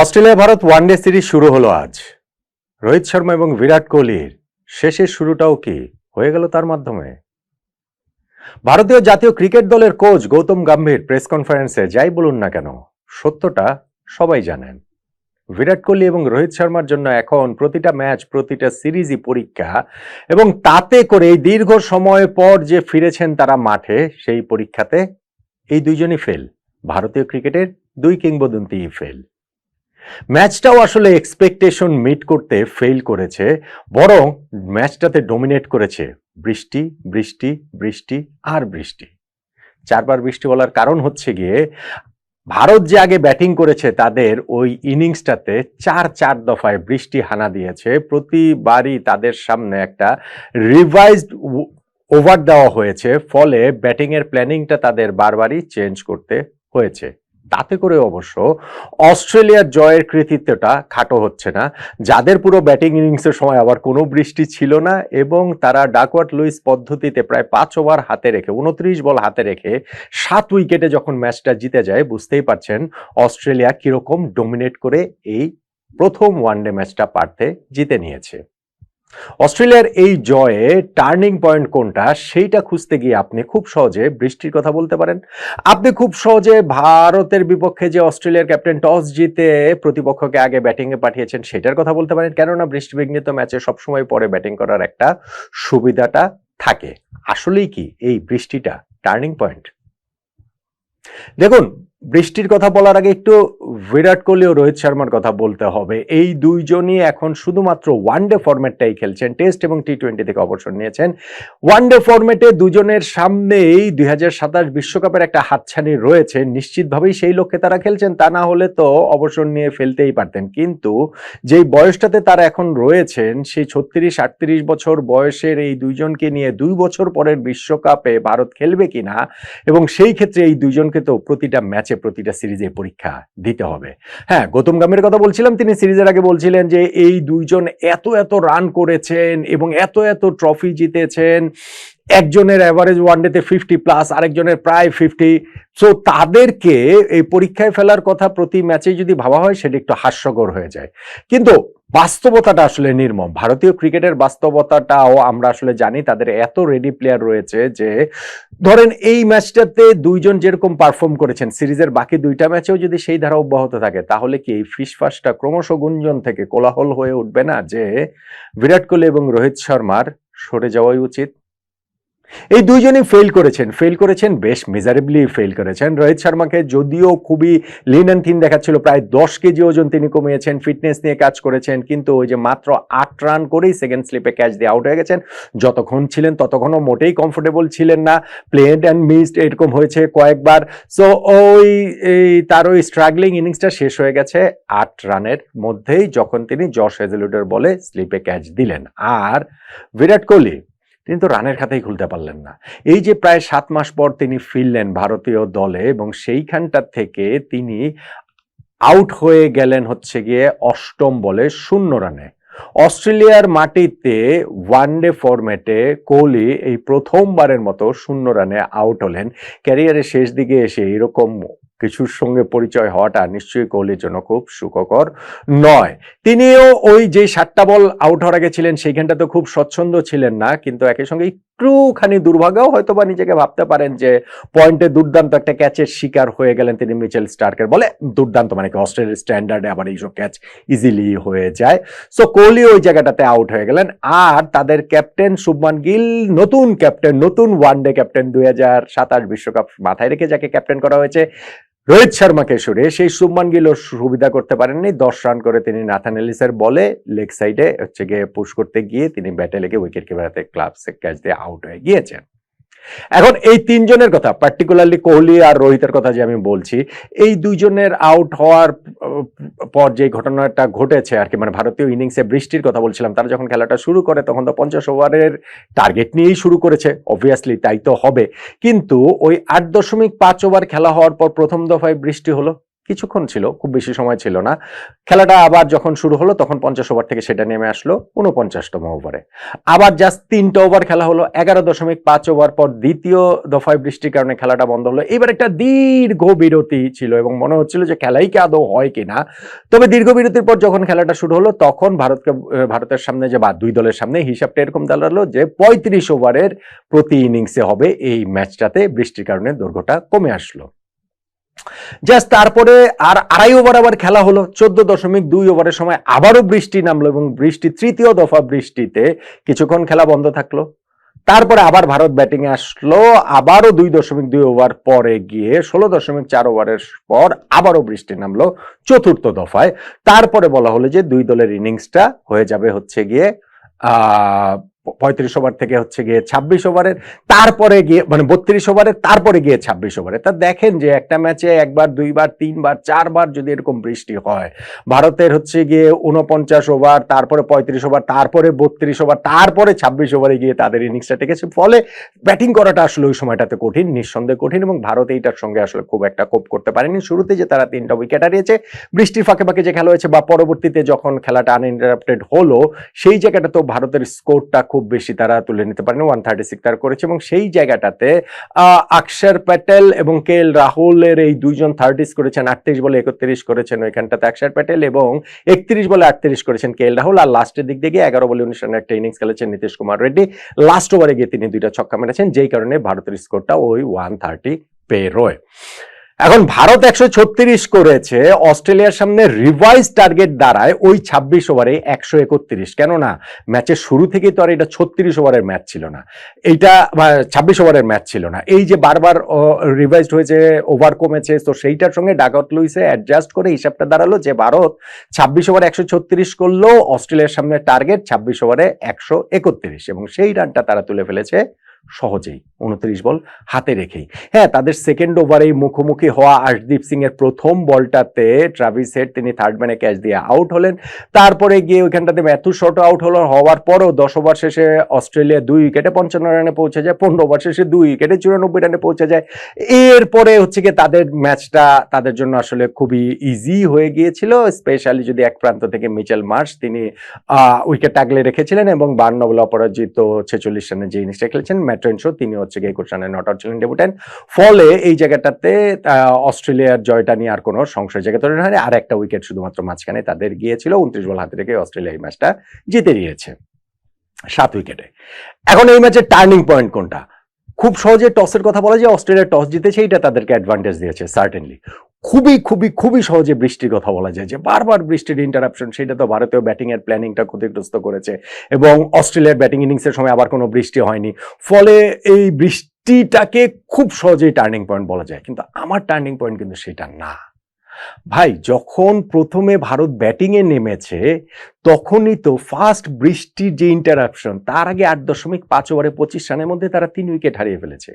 Australia Bharat one day series শুরু হলো আজ। রোহিত শর্মা এবং বিরাট কোহলির শেষের শুরুটাও কি হয়ে গেল তার মাধ্যমে? ভারতীয় জাতীয় ক্রিকেট দলের কোচ গৌতম গম্ভীর প্রেস কনফারেন্সে যাই বলুন না কেন, সত্যটা সবাই জানেন। বিরাট কোহলি এবং রোহিত শর্মার জন্য এখন প্রতিটা ম্যাচ, প্রতিটা সিরিজই পরীক্ষা এবং তাতে করে এই দীর্ঘ সময় পর যে ফিরেছেন তারা মাঠে, সেই পরীক্ষাতে এই দুইজনই ফেল ভারতীয় ক্রিকেটের দুই কিংবদন্তিই ফেল ম্যাচটাও আসলে এক্সপেকটেশন মিট করতে ফেল করেছে, বরং ম্যাচটাতে ডোমিনেট করেছে বৃষ্টি বৃষ্টি বৃষ্টি আর বৃষ্টি। চারবার বৃষ্টি বলার কারণ হচ্ছে গিয়ে, ভারত যে আগে ব্যাটিং করেছে তাদের ওই ইনিংসটাতে চার চার দফায় বৃষ্টি হানা দিয়েছে। প্রতিবারই তাদের সামনে একটা রিভাইজড ওভার দেওয়া হয়েছে, ফলে ব্যাটিংয়ের প্ল্যানিংটা তাদের বারবারই চেঞ্জ করতে হয়েছে। তাতে করে অবশ্য অস্ট্রেলিয়ার জয়ের কৃতিত্বটা খাটো হচ্ছে না। যাদের পুরো ব্যাটিং ইনিংসের সময় আবার কোনো বৃষ্টি ছিল না এবং তারা ডাকওয়ার্ট লুইস পদ্ধতিতে প্রায় পাঁচ ওভার হাতে রেখে, উনত্রিশ বল হাতে রেখে সাত উইকেটে যখন ম্যাচটা জিতে যায়, বুঝতেই পারছেন অস্ট্রেলিয়া কীরকম ডোমিনেট করে এই প্রথম ওয়ানডে ম্যাচটা পারতে জিতে নিয়েছে। অস্ট্রেলিয়ার এই জয়ে টার্নিং পয়েন্ট কোনটা, সেইটা খুঁজতে গিয়ে আপনি খুব সহজে বৃষ্টির কথা বলতে পারেন। আপনি খুব সহজে ভারতের বিপক্ষে যে অস্ট্রেলিয়ার ক্যাপ্টেন টস জিতে প্রতিপক্ষকে আগে ব্যাটিংয়ে পাঠিয়েছেন, সেটার কথা বলতে পারেন। কেননা বৃষ্টিবিঘ্নিত ম্যাচে সবসময় পরে ব্যাটিং করার একটা সুবিধাটা থাকে। আসলেই কি এই বৃষ্টিটা টার্নিং পয়েন্ট? দেখুন বৃষ্টির কথা বলার আগে একটু বিরাট কোহলি ও রোহিত শর্মার কথা বলতে হবে। এই দুইজনই এখন শুধুমাত্র ওয়ানডে ফরম্যাটটাই খেলছেন টেস্ট এবং টি টোয়েন্টি থেকে অবসর নিয়েছেন। ওয়ানডে ফরম্যাটে দুজনের সামনেই দুই হাজার বিশ্বকাপের একটা হাতছানি রয়েছে। নিশ্চিতভাবেই সেই লক্ষ্যে তারা খেলছেন, তা না হলে তো অবসর নিয়ে ফেলতেই পারতেন। কিন্তু যেই বয়সটাতে তারা এখন রয়েছেন, সেই ছত্রিশ আটত্রিশ বছর বয়সের এই দুইজনকে নিয়ে দুই বছর পরের বিশ্বকাপে ভারত খেলবে কিনা, এবং সেই ক্ষেত্রে এই দুইজনকে তো প্রতিটা ম্যাচে প্রতিটা সিরিজে পরীক্ষা দিতে হবে। হ্যাঁ গৌতম গামের কথা বলছিলাম, তিনি সিরিজের আগে বলছিলেন যে এই দুইজন এত এত রান করেছেন এবং এত এত ট্রফি জিতেছেন, একজনের অ্যাভারেজ ওয়ান ডেতে ফিফটি প্লাস আরেকজনের প্রায় ফিফটি সো তাদেরকে এই পরীক্ষায় ফেলার কথা প্রতি ম্যাচে যদি ভাবা হয়, সেটা একটু হাস্যকর হয়ে যায়। কিন্তু বাস্তবতাটা আসলে নির্মম। ভারতীয় ক্রিকেটের বাস্তবতাটাও আমরা আসলে জানি, তাদের এত রেডি প্লেয়ার রয়েছে যে, ধরেন এই ম্যাচটাতে দুইজন যেরকম পারফর্ম করেছেন, সিরিজের বাকি দুইটা ম্যাচেও যদি সেই ধারা অব্যাহত থাকে, তাহলে কি এই ফিসফাসটা ক্রমশ গুঞ্জন থেকে কোলাহল হয়ে উঠবে না যে, বিরাট কোহলি এবং রোহিত শর্মার সরে যাওয়াই উচিত? এই দুইজনই ফেল করেছেন। ফেল করেছেন, বেশ মেজারেবলি ফেল করেছেন। রোহিত শর্মাকে যদিও খুবই লিন অ্যান্ড থিন দেখাচ্ছিল, প্রায় দশ কেজি ওজন তিনি কমিয়েছেন ফিটনেস নিয়ে কাজ করেছেন, কিন্তু ওই যে মাত্র আট রান করেই সেকেন্ড স্লিপে ক্যাচ দিয়ে আউট হয়ে গেছেন। যতক্ষণ ছিলেন ততক্ষণও মোটেই কমফোর্টেবল ছিলেন না। প্লেড অ্যান্ড মিসড এরকম হয়েছে কয়েকবার। সো ওই, এই, তার ওই স্ট্রাগলিং ইনিংসটা শেষ হয়ে গেছে আট রানের মধ্যেই, যখন তিনি জশ হেজেলুডের বলে স্লিপে ক্যাচ দিলেন। আর বিরাট কোহলি তিনি তো রানের খাতাই খুলতে পারলেন না। এই যে প্রায় সাত মাস পর তিনি ফিরলেন ভারতীয় দলে এবং সেইখানটা থেকে তিনি আউট হয়ে গেলেন হচ্ছে গিয়ে অষ্টম বলে শূন্য রানে। অস্ট্রেলিয়ার মাটিতে ওয়ানডে ফরম্যাটে কোহলি এই প্রথমবারের মতো শূন্য রানে আউট হলেন। ক্যারিয়ারের শেষ দিকে এসে এরকম কিছুর সঙ্গে পরিচয় হওয়াটা নিশ্চয়ই কোহলির জন্য খুব সুখকর নয়। তিনিও ওই যে সাতটা বল আউট হওয়ার আগে ছিলেন, সেইখানটা তো খুব স্বচ্ছন্দ ছিলেন না, কিন্তু একই সঙ্গে একটুখানি দুর্ভাগ্যও হয়তো বা নিজেকে ভাবতে পারেন যে পয়েন্টে দুর্দান্ত একটা ক্যাচের শিকার হয়ে গেলেন তিনি মিচেল স্টার্কের বলে। দুর্দান্ত মানে কি, অস্ট্রেলিয়ার স্ট্যান্ডার্ডে আবার এইসব ক্যাচ ইজিলি হয়ে যায়। সো কোহলি ওই জায়গাটাতে আউট হয়ে গেলেন। আর তাদের ক্যাপ্টেন শুভমান গিল, নতুন ক্যাপ্টেন নতুন ওয়ানডে ক্যাপ্টেন দুই হাজার সাতাশ বিশ্বকাপ মাথায় রেখে যাকে ক্যাপ্টেন করা হয়েছে রোহিত শর্মাকে সরে সেই শুভমান গিল সুবিধা করতে পারেননি। দশ রান করে তিনি নাথান এলিসের বলে লেগ সাইডে হচ্ছে গিয়ে পুশ করতে গিয়ে তিনি ব্যাটে লেগে উইকেট কিপারাতে ক্লাব ক্যাচ দিয়ে আউট হয়ে গিয়েছেন। এখন এই তিনজনের কথা পার্টিকুলারলি কোহলি আর রোহিতের কথা যে আমি বলছি, এই দুইজনের আউট হওয়ার পর যে ঘটনাটা ঘটেছে আর কি মানে ভারতীয় ইনিংসে বৃষ্টির কথা বলছিলাম, তারা যখন খেলাটা শুরু করে তখন তো পঞ্চাশ ওভারের টার্গেট নিয়েই শুরু করেছে অবভিয়াসলি তাই তো হবে। কিন্তু ওই আট দশমিক পাঁচ ওভার খেলা হওয়ার পর প্রথম দফায় বৃষ্টি হলো কিছুক্ষণ ছিল, খুব বেশি সময় ছিল না। খেলাটা আবার যখন শুরু হলো, তখন পঞ্চাশ ওভার থেকে সেটা নেমে আসলো উনপঞ্চাশতম ওভারে। আবার জাস্ট তিনটা ওভার খেলা হলো, এগারো দশমিক পাঁচ ওভার পর দ্বিতীয় দফায় বৃষ্টির কারণে খেলাটা বন্ধ হলো। এবার একটা দীর্ঘ বিরতি ছিল এবং মনে হচ্ছিল যে খেলাই কি আদৌ হয় কিনা। তবে দীর্ঘ বিরতির পর যখন খেলাটা শুরু হলো, তখন ভারতকে, ভারতের সামনে যে বা, দুই দলের সামনে হিসাবটা এরকম দাঁড়াল যে পঁয়ত্রিশ ওভারের প্রতি ইনিংসে হবে এই ম্যাচটাতে। বৃষ্টির কারণে দৈর্ঘ্যটা কমে আসলো। জাস্ট তারপরে আর আড়াই ওভার আবার খেলা হলো। চোদ্দ দশমিক দুই ওভারের সময় আবারও বৃষ্টি নামলো এবং বৃষ্টি তৃতীয় দফা বৃষ্টিতে কিছুক্ষণ খেলা বন্ধ থাকল। তারপরে আবার ভারত ব্যাটিং আসলো, আবারও দুই দশমিক দুই ওভার পরে গিয়ে ষোলো দশমিক চার ওভারের পর আবারও বৃষ্টি নামলো চতুর্থ দফায়। তারপরে বলা হলো যে দুই দলের ইনিংসটা হয়ে যাবে হচ্ছে গিয়ে, আহ পঁয়ত্রিশ ওভার থেকে হচ্ছে গিয়ে ছাব্বিশ ওভারের, তারপরে গিয়ে মানে বত্রিশ ওভারের, তারপরে গিয়ে ছাব্বিশ ওভারে তা দেখেন যে একটা ম্যাচে একবার, দুইবার, তিনবার, চারবার যদি এরকম বৃষ্টি হয়, ভারতের হচ্ছে গিয়ে উনপঞ্চাশ ওভার, তারপরে পঁয়ত্রিশ ওভার, তারপরে বত্রিশ ওভার, তারপরে ছাব্বিশ ওভারে গিয়ে তাদের ইনিংসটা টেকেছে। ফলে ব্যাটিং করাটা আসলে ওই সময়টাতে কঠিন, নিঃসন্দেহে কঠিন এবং ভারত এইটার সঙ্গে আসলে খুব একটা কোপ করতে পারেনি। শুরুতে যে তারা তিনটা উইকেট হারিয়েছে, বৃষ্টির ফাঁকে ফাঁকে যে খেলা হয়েছে বা পরবর্তীতে যখন খেলাটা আনইন্টারাপ্টেড হলো, সেই জায়গাটা তো ভারতের স্কোরটা খুব বেশি তারা তুলে নিতে পারেনি ওয়ান থার্টি সিক্স তারা করেছে এবং সেই জায়গাটাতে আহ, অক্ষর প্যাটেল এবং কে এল রাহুলের এই দুইজন থার্টিস করেছেন আটত্রিশ বলে একত্রিশ করেছেন ওইখানটাতে অক্ষর প্যাটেল এবং একত্রিশ বলে আটত্রিশ করেছেন কে এল রাহুল আর লাস্টের দিক দিয়ে এগারো বলে উনিশ রানের একটা ইনিংস খেলেছেন নীতিশ কুমার রেড্ডি। লাস্ট ওভারে গিয়ে তিনি দুইটা ছক্কা মেরেছেন যেই কারণে ভারতের স্কোরটা ওই ওয়ান থার্টি পেরোয়। এখন ভারত একশো ছত্রিশ করেছে, অস্ট্রেলিয়ার সামনে রিভাইজ টার্গেট দাঁড়ায় ওই ছাব্বিশ ওভারে একশো একত্রিশ। কেননা ম্যাচের শুরু থেকেই তো আর এটা ছত্রিশ ওভারের ম্যাচ ছিল না। এইটা ছাব্বিশ ওভারের ম্যাচ ছিল না। এই যে বারবার রিভাইজড হয়েছে ওভার কমেছে, তো সেইটার সঙ্গে ডাকআউট লুইসে অ্যাডজাস্ট করে হিসাবটা দাঁড়াল যে ভারত ছাব্বিশ ওভার একশো ছত্রিশ করল অস্ট্রেলিয়ার সামনে টার্গেট ছাব্বিশ ওভারে একশো একত্রিশ। এবং সেই রানটা তারা তুলে ফেলেছে সহজেই, উনত্রিশ বল হাতে রেখেই। হ্যাঁ তাদের সেকেন্ড ওভারেই মুখোমুখি হওয়া আশদীপ সিং এর প্রথম বলটাতে ট্রাভিস হেড তিনি থার্ড ম্যানে ক্যাচ দিয়ে আউট হলেন। তারপরে গিয়ে ওইখানটাতে ম্যাথু শট আউট হলো, হওয়ার পরও দশ ওভার শেষে অস্ট্রেলিয়া দুই উইকেটে পঞ্চান্ন রানে পৌঁছে যায়, পনেরো ওভার শেষে দুই উইকেটে চুরানব্বই রানে পৌঁছে যায়। এরপরে হচ্ছে গিয়ে তাদের ম্যাচটা তাদের জন্য আসলে খুবই ইজি হয়ে গিয়েছিল স্পেশালি যদি এক প্রান্ত থেকে মিচেল মার্শ তিনি উইকেট আগলে রেখেছিলেন এবং বান্ন বলে অপরাজিত ছেচল্লিশ রানে যে ইনিংসটা খেলেছেন শো তিনি হচ্ছে একুশ নট আউট ছিলেন ফলে এই জায়গাটাতে অস্ট্রেলিয়ার জয়টা নিয়ে আর কোনো সংশয় জায়গা তৈরি হয়নি। আর একটা উইকেট শুধুমাত্র মাঝখানে তাদের গিয়েছিল, উনত্রিশ বল হাতে রেখে অস্ট্রেলিয়া এই ম্যাচটা জিতে নিয়েছে সাত উইকেটে এখন এই ম্যাচের টার্নিং পয়েন্ট কোনটা? খুব সহজে টসের কথা বলা যায়, অস্ট্রেলিয়া টস জিতেছে, এইটা তাদেরকে অ্যাডভান্টেজ দিয়েছে সার্টেনলি খুবই খুবই খুবই সহজে বৃষ্টির কথা বলা যায় যে বারবার বৃষ্টির ইন্টারাপশন সেটা তো ভারতীয় ব্যাটিং এর প্ল্যানিংটা ক্ষতিগ্রস্ত করেছে এবং অস্ট্রেলিয়ার ব্যাটিং ইনিংসের সময় আবার কোনো বৃষ্টি হয়নি। ফলে এই বৃষ্টিটাকে খুব সহজেই টার্নিং পয়েন্ট বলা যায়। কিন্তু আমার টার্নিং পয়েন্ট কিন্তু সেটা না। ভাই, যখন প্রথমে ভারত ব্যাটিং এ নেমেছে, তখনই তো ফার্স্ট বৃষ্টির যে ইন্টারাপশন তার আগে আট দশমিক পাঁচ ওভারে পঁচিশ রানের মধ্যে তারা তিন উইকেট হারিয়ে ফেলেছে।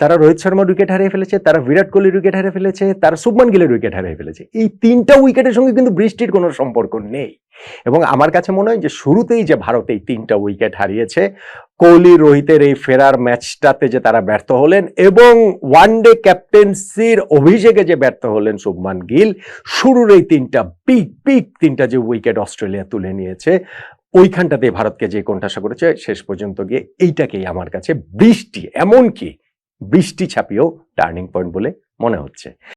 তারা রোহিত শর্মার উইকেট হারিয়ে ফেলেছে, তারা বিরাট কোহলির উইকেট হারিয়ে ফেলেছে, তারা শুভমান গিলের উইকেট হারিয়ে ফেলেছে। এই তিনটা উইকেটের সঙ্গে কিন্তু বৃষ্টির কোনো সম্পর্ক নেই। এবং আমার কাছে মনে হয় যে শুরুতেই যে ভারত এই তিনটা উইকেট হারিয়েছে, কোহলি, রোহিতের এই ফেরার ম্যাচটাতে যে তারা ব্যর্থ হলেন এবং ওয়ান ডে ক্যাপ্টেন্সির অভিষেকে যে ব্যর্থ হলেন শুভমান গিল, শুরুর এই তিনটা পিক পিক তিনটা যে উইকেট অস্ট্রেলিয়া তুলে নিয়েছে ওইখানটাতে ভারতকে যে কোণঠাসা করেছে, শেষ পর্যন্ত গিয়ে এইটাকেই আমার কাছে বৃষ্টি। এমনকি বৃষ্টি ছাপিয়েও টার্নিং পয়েন্ট বলে মনে হচ্ছে।